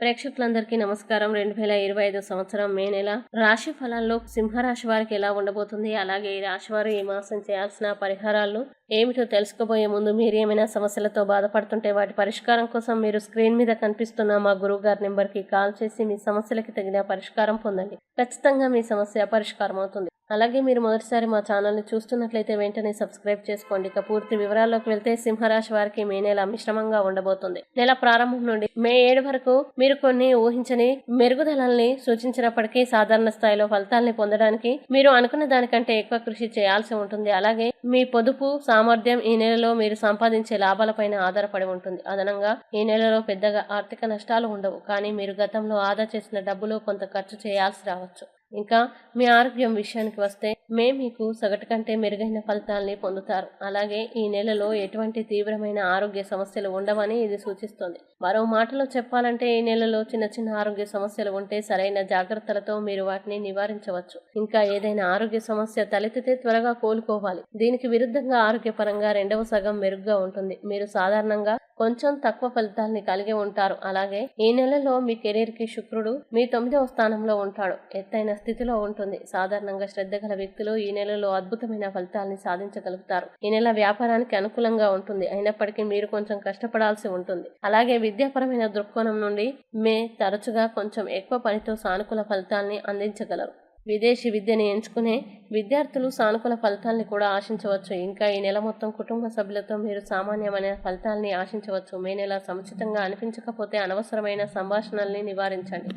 ప్రేక్షకులందరికీ నమస్కారం. రెండు వేల ఇరవై ఐదు సంవత్సరం మే నెల రాశి ఫలాల్లో సింహరాశి వారికి ఎలా ఉండబోతుంది? అలాగే ఈ రాశి వారు ఈ మాసం చేయాల్సిన పరిహారాలను ఏమిటో తెలుసుకోబోయే ముందు మీరు ఏమైనా సమస్యలతో బాధపడుతుంటే వాటి పరిష్కారం కోసం మీరు స్క్రీన్ మీద కనిపిస్తున్న మా గురువు గారి నెంబర్కి కాల్ చేసి మీ సమస్యలకి తగిన పరిష్కారం పొందండి. ఖచ్చితంగా మీ సమస్య పరిష్కారం అవుతుంది. అలాగే మీరు మొదటిసారి మా ఛానల్ని చూస్తున్నట్లయితే వెంటనే సబ్స్క్రైబ్ చేసుకోండి. ఇక పూర్తి వివరాల్లోకి వెళ్తే సింహరాశి వారికి మే నెల మిశ్రమంగా ఉండబోతుంది. నెల ప్రారంభం నుండి మే ఏడు వరకు మీరు కొన్ని ఊహించని మెరుగుదలల్ని సూచించినప్పటికీ సాధారణ స్థాయిలో ఫలితాల్ని పొందడానికి మీరు అనుకున్న దానికంటే ఎక్కువ కృషి చేయాల్సి ఉంటుంది. అలాగే మీ పొదుపు సామర్థ్యం ఈ నెలలో మీరు సంపాదించే లాభాలపైన ఆధారపడి ఉంటుంది. అదనంగా ఈ నెలలో పెద్దగా ఆర్థిక నష్టాలు ఉండవు. కానీ మీరు గతంలో ఆదా చేసిన డబ్బులు కొంత ఖర్చు చేయాల్సి రావచ్చు. ఇంకా మీ ఆరోగ్యం విషయానికి వస్తే మే మీకు సగటు కంటే మెరుగైన ఫలితాల్ని పొందుతారు. అలాగే ఈ నెలలో ఎటువంటి తీవ్రమైన ఆరోగ్య సమస్యలు ఉండవని ఇది సూచిస్తుంది. మరో మాటలో చెప్పాలంటే ఈ నెలలో చిన్న చిన్న ఆరోగ్య సమస్యలు ఉంటే సరైన జాగ్రత్తలతో మీరు వాటిని నివారించవచ్చు. ఇంకా ఏదైనా ఆరోగ్య సమస్య తలెత్తితే త్వరగా కోలుకోవాలి. దీనికి విరుద్ధంగా ఆరోగ్యపరంగా రెండవ సగం మెరుగ్గా ఉంటుంది. మీరు సాధారణంగా కొంచెం తక్కువ ఫలితాల్ని కలిగి ఉంటారు. అలాగే ఈ నెలలో మీ కెరీర్కి శుక్రుడు మీ తొమ్మిదవ స్థానంలో ఉంటాడు. ఎత్తైన స్థితిలో ఉంటుంది. సాధారణంగా శ్రద్ధ గల వ్యక్తులు ఈ నెలలో అద్భుతమైన ఫలితాల్ని సాధించగలుగుతారు. ఈ నెల వ్యాపారానికి అనుకూలంగా ఉంటుంది. అయినప్పటికీ మీరు కొంచెం కష్టపడాల్సి ఉంటుంది. అలాగే విద్యాపరమైన దృక్కోణం నుండి మే తరచుగా కొంచెం ఎక్కువ పనితో సానుకూల ఫలితాల్ని అందించగలరు. విదేశీ విద్యని ఎంచుకునే విద్యార్థులు సానుకూల ఫలితాల్ని కూడా ఆశించవచ్చు. ఇంకా ఈ నెల మొత్తం కుటుంబ సభ్యులతో మీరు సామాన్యమైన ఫలితాల్ని ఆశించవచ్చు. మే నెల సముచితంగా అనిపించకపోతే అనవసరమైన సంభాషణల్ని నివారించండి.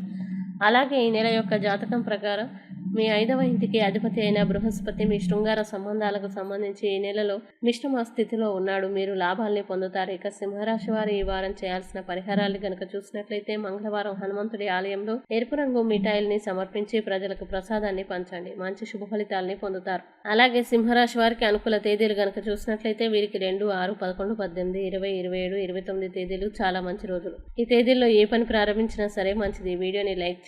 అలాగే ఈ నెల యొక్క జాతకం ప్రకారం మీ ఐదవ ఇంటికి అధిపతి అయిన బృహస్పతి మీ శృంగార సంబంధాలకు సంబంధించి ఈ నెలలో మిశ్రమ స్థితిలో ఉన్నాడు. మీరు లాభాల్ని పొందుతారు. ఇక సింహరాశి వారు ఈ వారం చేయాల్సిన పరిహారాలు గనక చూసినట్లయితే మంగళవారం హనుమంతుడి ఆలయంలో ఎరుపు రంగు మిఠాయిల్ని సమర్పించి ప్రజలకు ప్రసాదాన్ని పంచండి. మంచి శుభ ఫలితాల్ని పొందుతారు. అలాగే సింహరాశి వారికి అనుకూల తేదీలు గనక చూసినట్లయితే వీరికి రెండు ఆరు పదకొండు పద్దెనిమిది ఇరవై ఇరవై ఏడు ఇరవై తొమ్మిది తేదీలు చాలా మంచి రోజులు. ఈ తేదీల్లో ఏ పని ప్రారంభించినా సరే మంచిది. వీడియోని లైక్